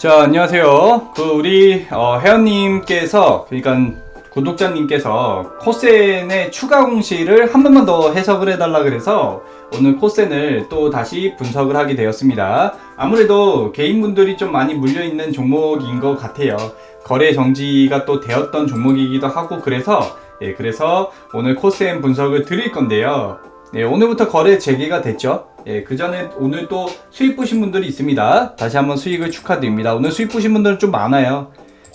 자, 안녕하세요. 그 우리 어, 회원님께서 그러니까 구독자님께서 코센의 추가 공시를 한 번만 더 해석을 해달라 그래서 오늘 코센을 또 다시 분석을 하게 되었습니다. 아무래도 개인분들이 좀 많이 물려 있는 종목인 것 같아요. 거래 정지가 또 되었던 종목이기도 하고 그래서 예, 그래서 오늘 코센 분석을 드릴 건데요. 예, 오늘부터 거래 재개가 됐죠. 예, 그 전에 오늘 또 수익 보신 분들이 있습니다. 다시 한번 수익을 축하드립니다. 오늘 수익 보신 분들은 좀 많아요.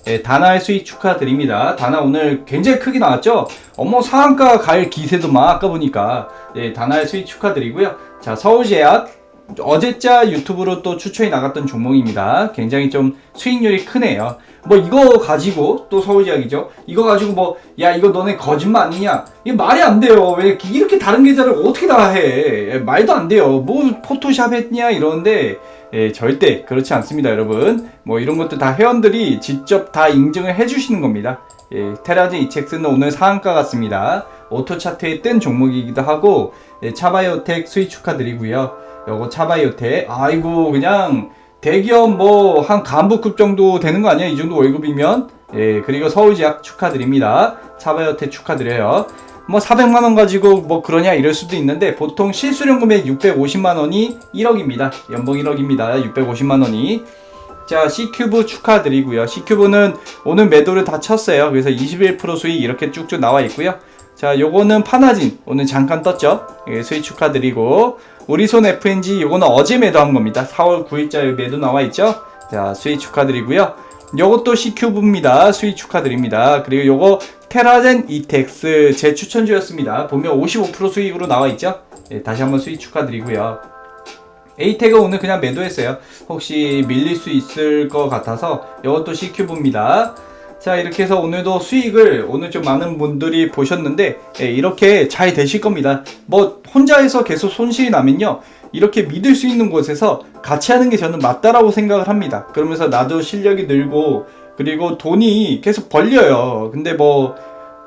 예, 다나의 수익 축하드립니다. 다나 오늘 굉장히 크게 나왔죠? 어머, 상한가 갈 기세도만 아까 보니까. 예, 다나의 수익 축하드리고요. 자, 서울제약. 어제자 유튜브로 또 추천이 나갔던 종목입니다. 굉장히 좀 수익률이 크네요. 뭐 이거 가지고 또 서울제약이죠. 이거 가지고 뭐 야 이거 너네 거짓말 아니냐? 이거 말이 안 돼요. 왜 이렇게 다른 계좌를 어떻게 다 해? 예, 말도 안 돼요. 뭐 포토샵 했냐 이러는데 예, 절대 그렇지 않습니다, 여러분. 뭐 이런 것도 다 회원들이 직접 다 인증을 해주시는 겁니다. 예, 테라진 이책스는 오늘 상한가 같습니다. 오토 차트에 뜬 종목이기도 하고 예, 차바이오텍 수익 축하드리고요. 요거 차바이오텍 아이고 그냥 대기업 뭐 한 간부급 정도 되는 거 아니야? 이 정도 월급이면 예 그리고 서울제약 축하드립니다. 차바이오텍 축하드려요. 뭐 400만 원 가지고 뭐 그러냐 이럴 수도 있는데 보통 실수령 금액 650만 원이 1억입니다. 연봉 1억입니다. 650만 원이 자 C큐브 축하드리고요. C큐브는 오늘 매도를 다 쳤어요. 그래서 21% 수익 이렇게 쭉쭉 나와 있고요. 자 요거는 파나진 오늘 잠깐 떴죠. 예, 수익 축하드리고 우리손 FNG 요거는 어제 매도한 겁니다. 4월 9일자 매도 나와 있죠. 자 수익 축하드리고요. 요것도 C큐브입니다. 수익 축하드립니다. 그리고 요거 테라젠 이텍스 제 추천주였습니다. 보면 55% 수익으로 나와 있죠. 예, 다시 한번 수익 축하드리고요. 에이텍은 오늘 그냥 매도했어요. 혹시 밀릴 수 있을 것 같아서 이것도 C큐브입니다. 자 이렇게 해서 오늘도 수익을 오늘 좀 많은 분들이 보셨는데 예, 이렇게 잘 되실 겁니다. 뭐 혼자 해서 계속 손실이 나면요. 이렇게 믿을 수 있는 곳에서 같이 하는 게 저는 맞다라고 생각을 합니다. 그러면서 나도 실력이 늘고 그리고 돈이 계속 벌려요. 근데 뭐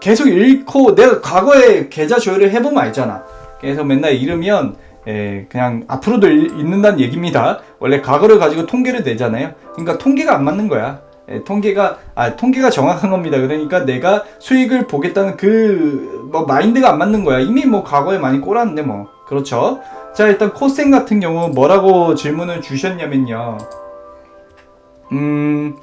계속 잃고 내가 과거에 계좌 조회를 해보면 알잖아. 그래서 맨날 잃으면 예, 그냥 앞으로도 잃- 잃는다는 얘기입니다. 원래 과거를 가지고 통계를 내잖아요. 그러니까 통계가 안 맞는 거야. 예, 통계가 아 통계가 정확한 겁니다. 그러니까 내가 수익을 보겠다는 그 뭐 마인드가 안 맞는 거야. 이미 뭐 과거에 많이 꼬랐는데 뭐 그렇죠. 자 일단 코생 같은 경우 뭐라고 질문을 주셨냐면요. 음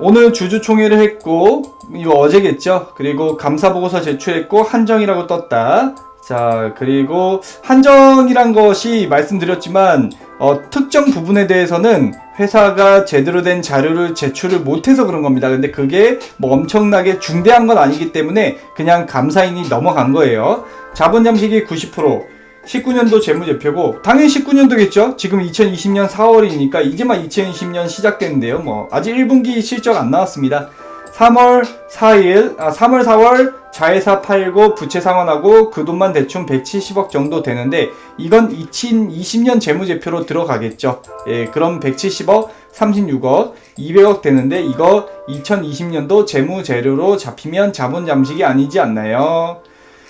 오늘 주주총회를 했고 이거 어제겠죠. 그리고 감사보고서 제출했고 한정이라고 떴다. 자 그리고 한정이란 것이 말씀드렸지만 어, 특정 부분에 대해서는 회사가 제대로 된 자료를 제출을 못해서 그런 겁니다. 근데 그게 뭐 엄청나게 중대한 건 아니기 때문에 그냥 감사인이 넘어간 거예요. 자본 잠식이 90%, 19년도 재무제표고 당연히 19년도겠죠. 지금 2020년 4월이니까 이제만 2020년 시작됐는데요. 뭐 아직 1분기 실적 안 나왔습니다. 3월 4일, 아 3월 4월 자회사 팔고 부채 상환하고 그 돈만 대충 170억 정도 되는데 이건 2020년 재무제표로 들어가겠죠. 예, 그럼 170억, 36억, 200억 되는데 이거 2020년도 재무재료로 잡히면 자본 잠식이 아니지 않나요?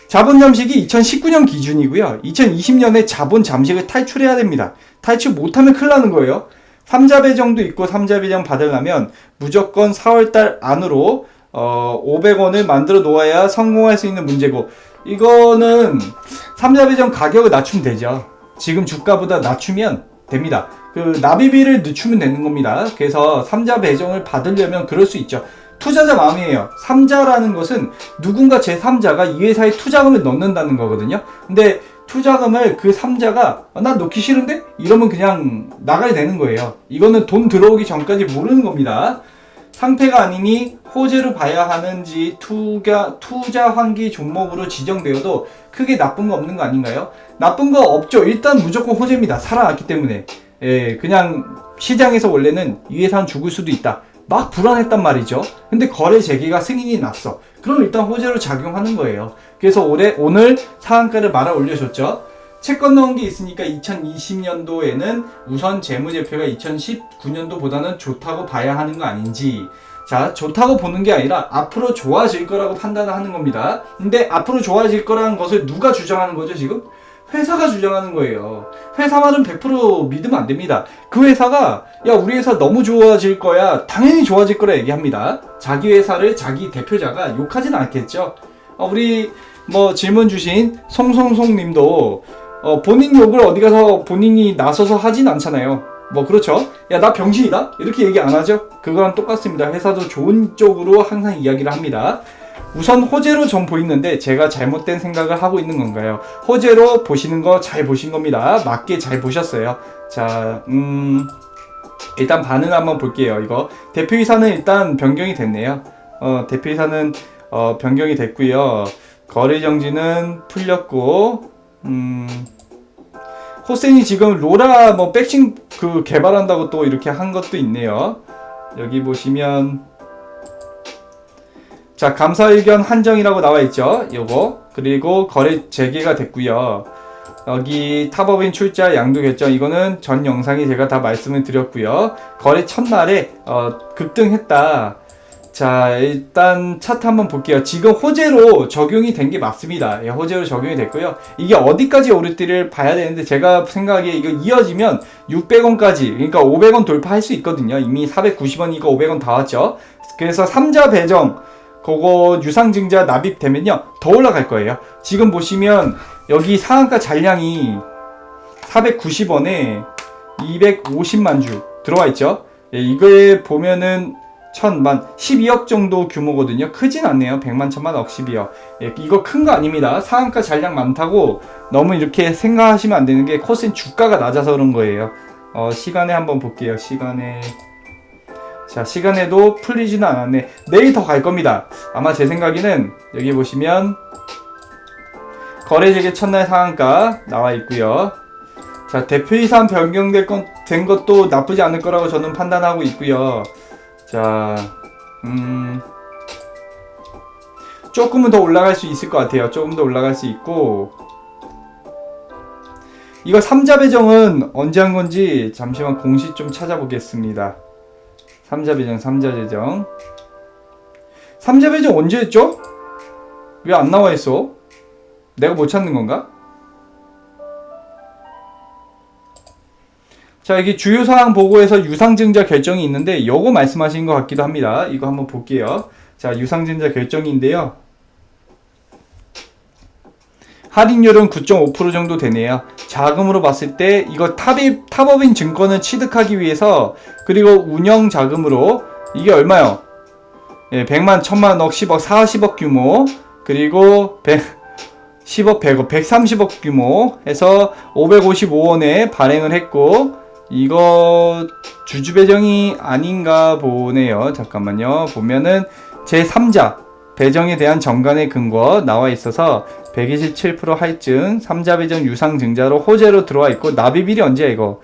자본 잠식이 2019년 기준이고요. 2020년에 자본 잠식을 탈출해야 됩니다. 탈출 못하면 큰일 나는 거예요. 3자 배정도 있고 3자 배정 받으려면 무조건 4월달 안으로 어, 500원을 만들어 놓아야 성공할 수 있는 문제고 이거는 3자 배정 가격을 낮추면 되죠. 지금 주가보다 낮추면 됩니다. 그 납입비를 늦추면 되는 겁니다. 그래서 3자 배정을 받으려면 그럴 수 있죠. 투자자 마음이에요. 3자라는 것은 누군가 제3자가 이 회사에 투자금을 넣는다는 거거든요. 근데 투자금을 그 3자가 어, 난 넣기 싫은데? 이러면 그냥 나가야 되는 거예요. 이거는 돈 들어오기 전까지 모르는 겁니다. 상태가 아니니 호재로 봐야 하는지 투자, 투자 환기 종목으로 지정되어도 크게 나쁜 거 없는 거 아닌가요? 나쁜 거 없죠. 일단 무조건 호재입니다. 살아났기 때문에. 예, 그냥 시장에서 원래는 이 회사는 죽을 수도 있다. 막 불안했단 말이죠. 근데 거래 재개가 승인이 났어. 그럼 일단 호재로 작용하는 거예요. 그래서 올해 오늘 상한가를 말아 올려줬죠. 채권 넣은 게 있으니까 2020년도에는 우선 재무제표가 2019년도보다는 좋다고 봐야 하는 거 아닌지. 자, 좋다고 보는 게 아니라 앞으로 좋아질 거라고 판단을 하는 겁니다. 근데 앞으로 좋아질 거라는 것을 누가 주장하는 거죠, 지금? 회사가 주장하는 거예요. 회사 말은 100% 믿으면 안 됩니다. 그 회사가 야 우리 회사 너무 좋아질 거야 당연히 좋아질 거라 얘기합니다. 자기 회사를 자기 대표자가 욕하진 않겠죠. 어, 우리 뭐 질문 주신 송송송 님도 어, 본인 욕을 어디 가서 본인이 나서서 하진 않잖아요. 뭐 그렇죠. 야 나 병신이다 이렇게 얘기 안 하죠. 그거랑 똑같습니다. 회사도 좋은 쪽으로 항상 이야기를 합니다. 우선 호재로 전 보이는데 제가 잘못된 생각을 하고 있는 건가요? 호재로 보시는 거 잘 보신 겁니다. 맞게 잘 보셨어요. 자, 음, 일단 반응 한번 볼게요. 이거 대표이사는 일단 변경이 됐네요. 어, 대표이사는 어, 변경이 됐고요. 거래 정지는 풀렸고, 음, 호센이 지금 로라 뭐 백신 그 개발한다고 또 이렇게 한 것도 있네요. 여기 보시면 자 감사 의견 한정이라고 나와 있죠. 요거 그리고 거래 재개가 됐고요. 여기 탑업인 출자 양도 결정 이거는 전 영상에 제가 다 말씀을 드렸고요. 거래 첫날에 어, 급등했다. 자 일단 차트 한번 볼게요. 지금 호재로 적용이 된 게 맞습니다. 예, 호재로 적용이 됐고요. 이게 어디까지 오를지를 봐야 되는데 제가 생각하기에 이거 이어지면 600원까지 그러니까 500원 돌파할 수 있거든요. 이미 490원이니까 500원 다 왔죠. 그래서 3자 배정 그거 유상증자 납입되면요 더 올라갈 거예요. 지금 보시면 여기 상한가 잔량이 490원에 250만 주 들어와 있죠. 예, 이거에 보면은 천만 12억 정도 규모거든요. 크진 않네요. 100만 천만 억 12억. 예, 이거 큰 거 아닙니다. 상한가 잔량 많다고 너무 이렇게 생각하시면 안 되는 게 코스인 주가가 낮아서 그런 거예요. 어, 시간에 한번 볼게요. 시간에 자 시간에도 풀리지는 않았네. 내일 더 갈 겁니다. 아마 제 생각에는 여기 보시면 거래 재개 첫날 상한가 나와 있고요. 자 대표이사 변경될 건 된 것도 나쁘지 않을 거라고 저는 판단하고 있고요. 자, 음, 조금은 더 올라갈 수 있을 것 같아요. 조금 더 올라갈 수 있고, 이거 3자 배정은 언제 한 건지 잠시만 공식 좀 찾아보겠습니다. 3자 배정, 3자 배정. 3자 배정 언제 했죠? 왜 안 나와 있어? 내가 못 찾는 건가? 자, 여기 주요 사항 보고에서 유상증자 결정이 있는데 요거 말씀하신 것 같기도 합니다. 이거 한번 볼게요. 자, 유상증자 결정인데요. 할인율은 9.5% 정도 되네요. 자금으로 봤을 때 이거 탑입 탑업인 증권을 취득하기 위해서 그리고 운영 자금으로 이게 얼마요? 예, 100만, 1000만, 억, 10억, 40억 규모 그리고 100 10억, 100억, 130억 규모 해서 555원에 발행을 했고 이거 주주 배정이 아닌가 보네요. 잠깐만요. 보면은 제3자 배정에 대한 정관의 근거 나와 있어서 127% 할증 3자 배정 유상 증자로 호재로 들어와 있고 납입일이 언제야 이거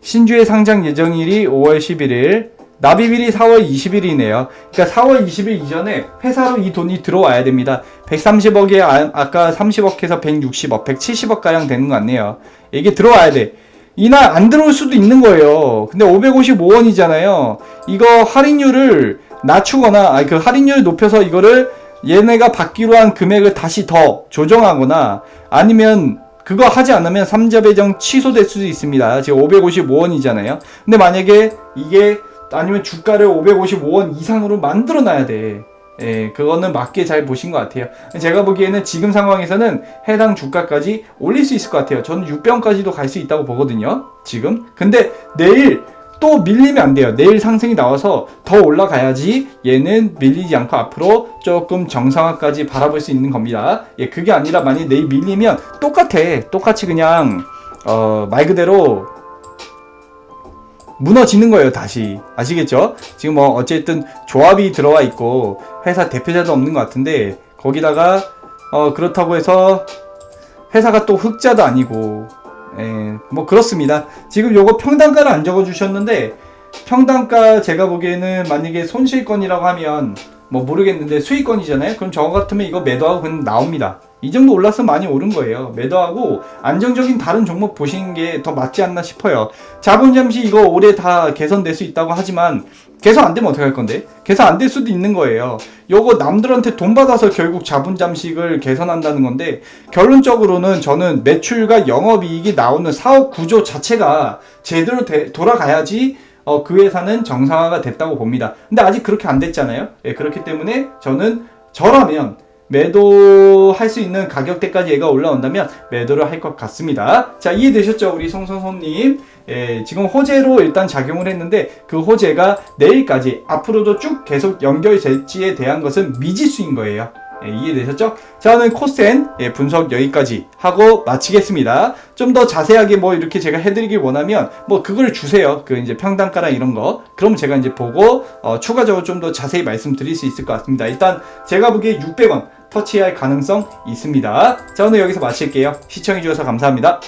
신주의 상장 예정일이 5월 11일 납입일이 4월 20일이네요. 그러니까 4월 20일 이전에 회사로 이 돈이 들어와야 됩니다. 130억에 아, 아까 30억해서 160억, 170억 가량 되는 것 같네요. 이게 들어와야 돼. 이날 안 들어올 수도 있는 거예요. 근데 555원이잖아요. 이거 할인율을 낮추거나 아니 그 할인율을 높여서 이거를 얘네가 받기로 한 금액을 다시 더 조정하거나 아니면 그거 하지 않으면 3자 배정 취소될 수도 있습니다. 지금 555원이잖아요. 근데 만약에 이게 아니면 주가를 555원 이상으로 만들어 놔야 돼. 예, 그거는 맞게 잘 보신 것 같아요. 제가 보기에는 지금 상황에서는 해당 주가까지 올릴 수 있을 것 같아요. 저는 6병까지도 갈 수 있다고 보거든요. 지금. 근데 내일 또 밀리면 안 돼요. 내일 상승이 나와서 더 올라가야지 얘는 밀리지 않고 앞으로 조금 정상화까지 바라볼 수 있는 겁니다. 예, 그게 아니라 만약 내일 밀리면 똑같아. 똑같이 그냥 어, 말 그대로 무너지는 거예요, 다시. 아시겠죠? 지금 뭐, 어쨌든 조합이 들어와 있고, 회사 대표자도 없는 것 같은데, 거기다가, 어, 그렇다고 해서, 회사가 또 흑자도 아니고, 예, 뭐, 그렇습니다. 지금 요거 평단가를 안 적어 주셨는데, 평단가 제가 보기에는 만약에 손실권이라고 하면, 뭐, 모르겠는데 수익권이잖아요? 그럼 저 같으면 이거 매도하고 그냥 나옵니다. 이 정도 올랐으면 많이 오른 거예요. 매도하고 안정적인 다른 종목 보시는 게 더 맞지 않나 싶어요. 자본 잠시 이거 올해 다 개선될 수 있다고 하지만 개선 안 되면 어떻게 할 건데? 개선 안 될 수도 있는 거예요. 요거 남들한테 돈 받아서 결국 자본 잠식을 개선한다는 건데 결론적으로는 저는 매출과 영업이익이 나오는 사업 구조 자체가 제대로 돼- 돌아가야지 어, 그 회사는 정상화가 됐다고 봅니다. 근데 아직 그렇게 안 됐잖아요. 예, 그렇기 때문에 저는 저라면 매도할 수 있는 가격대까지 얘가 올라온다면 매도를 할 것 같습니다. 자, 이해되셨죠? 우리 송선호님. 예, 지금 호재로 일단 작용을 했는데 그 호재가 내일까지 앞으로도 쭉 계속 연결될지에 대한 것은 미지수인 거예요. 예, 이해되셨죠? 저는 코센 예, 분석 여기까지 하고 마치겠습니다. 좀 더 자세하게 뭐 이렇게 제가 해드리길 원하면 뭐 그걸 주세요. 그 이제 평단가랑 이런 거. 그럼 제가 이제 보고 어, 추가적으로 좀 더 자세히 말씀드릴 수 있을 것 같습니다. 일단 제가 보기에 600원 터치할 가능성 있습니다. 자 오늘 여기서 마칠게요. 시청해주셔서 감사합니다.